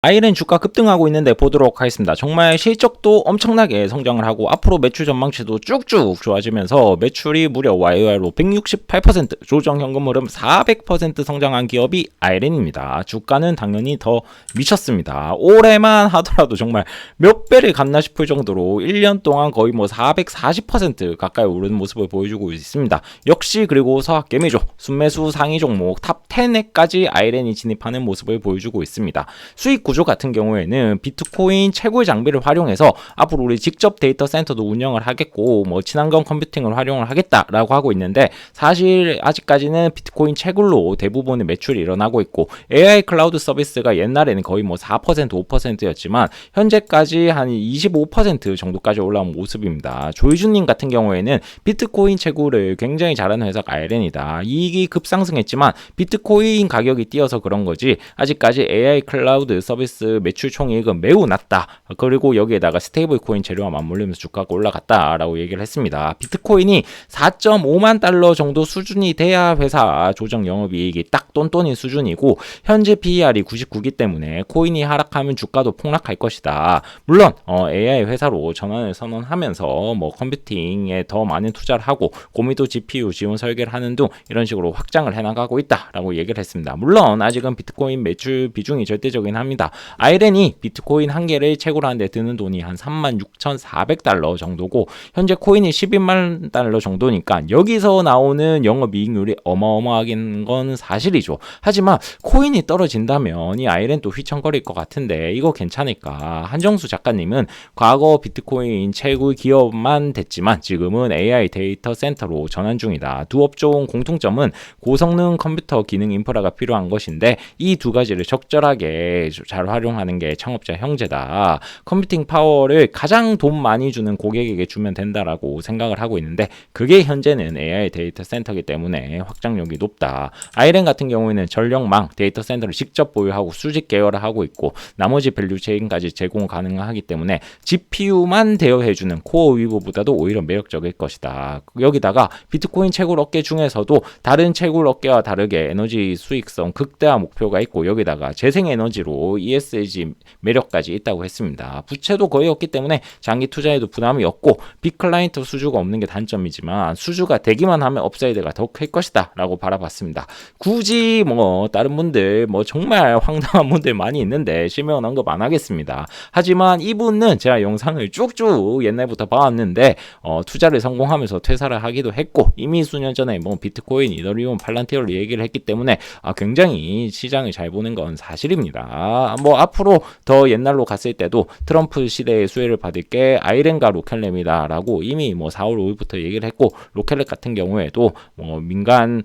아이렌 주가 급등하고 있는데 보도록 하겠습니다. 정말 실적도 엄청나게 성장을 하고 앞으로 매출 전망치도 쭉쭉 좋아지면서 매출이 무려 YOR로 168% 조정 현금 흐름 400% 성장한 기업이 아이렌입니다. 주가는 당연히 더 미쳤습니다. 올해만 하더라도 정말 몇 배를 갔나 싶을 정도로 1년 동안 거의 뭐 440% 가까이 오르는 모습을 보여주고 있습니다. 역시 그리고 서학개미조 순매수 상위 종목 탑 10에까지 아이렌이 진입하는 모습을 보여주고 있습니다. 수익 구조 같은 경우에는 비트코인 채굴 장비를 활용해서 앞으로 우리 직접 데이터 센터도 운영을 하겠고 뭐 친환경 컴퓨팅을 활용을 하겠다라고 하고 있는데 사실 아직까지는 비트코인 채굴로 대부분의 매출이 일어나고 있고 AI 클라우드 서비스가 옛날에는 거의 뭐 4% 5%였지만 현재까지 한 25% 정도까지 올라온 모습입니다. 조이준님 같은 경우에는 비트코인 채굴을 굉장히 잘하는 회사가 아이렌이다. 이익이 급상승했지만 비트코인 가격이 뛰어서 그런 거지 아직까지 AI 클라우드 서비스 서비스 매출 총이익은 매우 낮다. 그리고 여기에다가 스테이블 코인 재료와 맞물리면서 주가가 올라갔다라고 얘기를 했습니다. 비트코인이 4.5만 달러 정도 수준이 돼야 회사 조정 영업이익이 딱 똔똔인 수준이고 현재 PER이 99기 때문에 코인이 하락하면 주가도 폭락할 것이다. 물론 어, AI 회사로 전환을 선언하면서 뭐 컴퓨팅에 더 많은 투자를 하고 고미도 GPU 지원 설계를 하는 등 이런 식으로 확장을 해나가고 있다라고 얘기를 했습니다. 물론 아직은 비트코인 매출 비중이 절대적인 합니다. 아이렌이 비트코인 한 개를 채굴하는 데 드는 돈이 한 36,400달러 정도고 현재 코인이 12만 달러 정도니까 여기서 나오는 영업이익률이 어마어마하긴 건 사실이죠. 하지만 코인이 떨어진다면 이 아이렌 또 휘청거릴 것 같은데 이거 괜찮을까? 한정수 작가님은 과거 비트코인 채굴 기업만 됐지만 지금은 AI 데이터 센터로 전환 중이다. 두 업종 공통점은 고성능 컴퓨터 기능 인프라가 필요한 것인데 이 두 가지를 적절하게 잘 활용하는 게 창업자 형제다. 컴퓨팅 파워를 가장 돈 많이 주는 고객에게 주면 된다라고 생각을 하고 있는데 그게 현재는 AI 데이터 센터이기 때문에 확장력이 높다. 아이렌 같은 경우에는 전력망 데이터 센터를 직접 보유하고 수직 계열을 하고 있고 나머지 밸류 체인까지 제공 가능하기 때문에 GPU만 대여해주는 코어 위브보다도 오히려 매력적일 것이다. 여기다가 비트코인 채굴 업계 중에서도 다른 채굴 업계와 다르게 에너지 수익성 극대화 목표가 있고 여기다가 재생에너지로 ESG 매력까지 있다고 했습니다. 부채도 거의 없기 때문에 장기 투자에도 부담이 없고 빅클라이언트 수주가 없는 게 단점이지만 수주가 되기만 하면 업사이드가 더 클 것이다 라고 바라봤습니다. 굳이 뭐 다른 분들 뭐 정말 황당한 분들 많이 있는데 실명 언급 안 하겠습니다. 하지만 이분은 제가 영상을 쭉쭉 옛날부터 봐왔는데 어, 투자를 성공하면서 퇴사를 하기도 했고 이미 수년 전에 뭐 비트코인, 이더리움, 팔란티어를 얘기를 했기 때문에 아, 굉장히 시장을 잘 보는 건 사실입니다. 뭐 앞으로 더 옛날로 갔을 때도 트럼프 시대의 수혜를 받을 게 아이렌과 로켈렘이다라고 이미 뭐 4월 5일부터 얘기를 했고 로켈렛 같은 경우에도 뭐 민간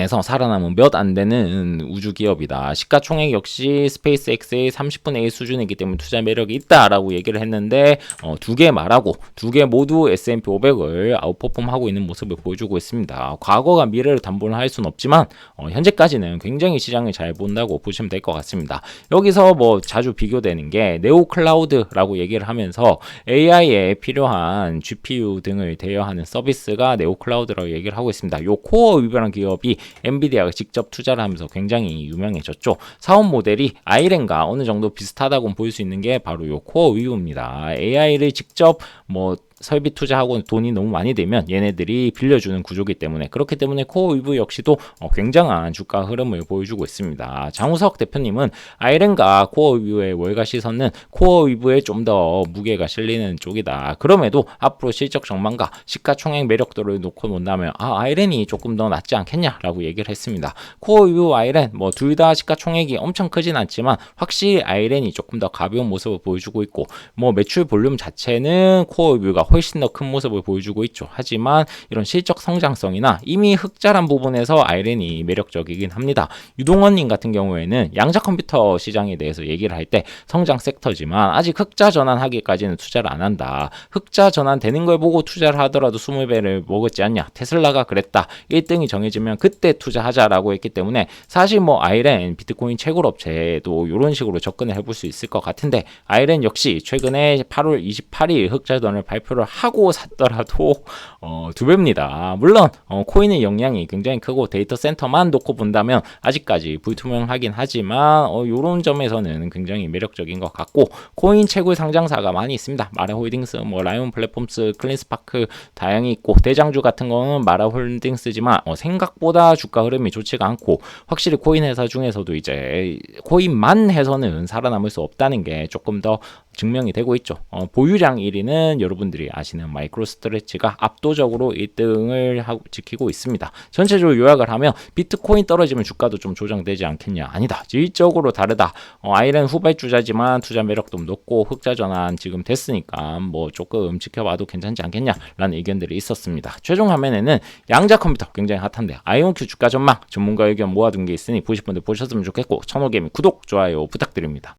에서 살아남은 몇 안 되는 우주 기업이다. 시가총액 역시 스페이스X의 30분의 1 수준이기 때문에 투자 매력이 있다라고 얘기를 했는데 어, 두개 말하고 두 개 모두 S&P 500을 아웃퍼폼하고 있는 모습을 보여주고 있습니다. 과거가 미래를 담보는 할 수는 없지만 어, 현재까지는 굉장히 시장을 잘 본다고 보시면 될 것 같습니다. 여기서 뭐 자주 비교되는 게 네오 클라우드라고 얘기를 하면서 AI에 필요한 GPU 등을 대여하는 서비스가 네오 클라우드라고 얘기를 하고 있습니다. 요 코어 위변한 기업이 엔비디아가 직접 투자를 하면서 굉장히 유명해졌죠. 사업 모델이 아이렌과 어느 정도 비슷하다고 볼 수 있는 게 바로 요 코어 위브입니다. AI를 직접 뭐 설비 투자하고 돈이 너무 많이 되면 얘네들이 빌려주는 구조기 때문에 그렇기 때문에 코어 위브 역시도 어, 굉장한 주가 흐름을 보여주고 있습니다. 장우석 대표님은 아이렌과 코어 위브의 월가 시선은 코어 위브에 좀 더 무게가 실리는 쪽이다. 그럼에도 앞으로 실적 전망과 시가총액 매력도를 놓고 본다면 아 아이렌이 조금 더 낫지 않겠냐라고 얘기를 했습니다. 코어 위브 아이렌 뭐 둘 다 시가총액이 엄청 크진 않지만 확실히 아이렌이 조금 더 가벼운 모습을 보여주고 있고 뭐 매출 볼륨 자체는 코어 위브가 훨씬 더 큰 모습을 보여주고 있죠. 하지만 이런 실적 성장성이나 이미 흑자란 부분에서 아이렌이 매력적이긴 합니다. 유동원님 같은 경우에는 양자 컴퓨터 시장에 대해서 얘기를 할 때 성장 섹터지만 아직 흑자 전환하기까지는 투자를 안 한다. 흑자 전환 되는 걸 보고 투자를 하더라도 20배를 먹었지 않냐. 테슬라가 그랬다. 1등이 정해지면 그때 투자하자라고 했기 때문에 사실 뭐 아이렌 비트코인 채굴 업체도 이런 식으로 접근을 해볼 수 있을 것 같은데 아이렌 역시 최근에 8월 28일 흑자 전을 발표를 매수를 하고 샀더라도 어, 두 배입니다. 물론 어, 코인의 영향이 굉장히 크고 데이터 센터만 놓고 본다면 아직까지 불투명하긴 하지만 어, 이런 점에서는 굉장히 매력적인 것 같고 코인 최고의 상장사가 많이 있습니다. 마라홀딩스, 뭐 라이온 플랫폼스, 클린스파크 다양히 있고 대장주 같은 거는 마라홀딩스지만 어, 생각보다 주가 흐름이 좋지가 않고 확실히 코인 회사 중에서도 이제 코인만 해서는 살아남을 수 없다는 게 조금 더 증명이 되고 있죠. 어, 보유량 1위는 여러분들이 아시는 마이크로 스트레치가 압도적으로 1등을 하고 지키고 있습니다. 전체적으로 요약을 하면 비트코인 떨어지면 주가도 좀 조정되지 않겠냐? 아니다. 질적으로 다르다. 어, 아이렌 후발주자지만 투자 매력도 높고 흑자 전환 지금 됐으니까 뭐 조금 지켜봐도 괜찮지 않겠냐라는 의견들이 있었습니다. 최종 화면에는 양자 컴퓨터 굉장히 핫한데 아이온큐 주가 전망 전문가 의견 모아둔 게 있으니 보실 분들 보셨으면 좋겠고 천호개미 구독 좋아요 부탁드립니다.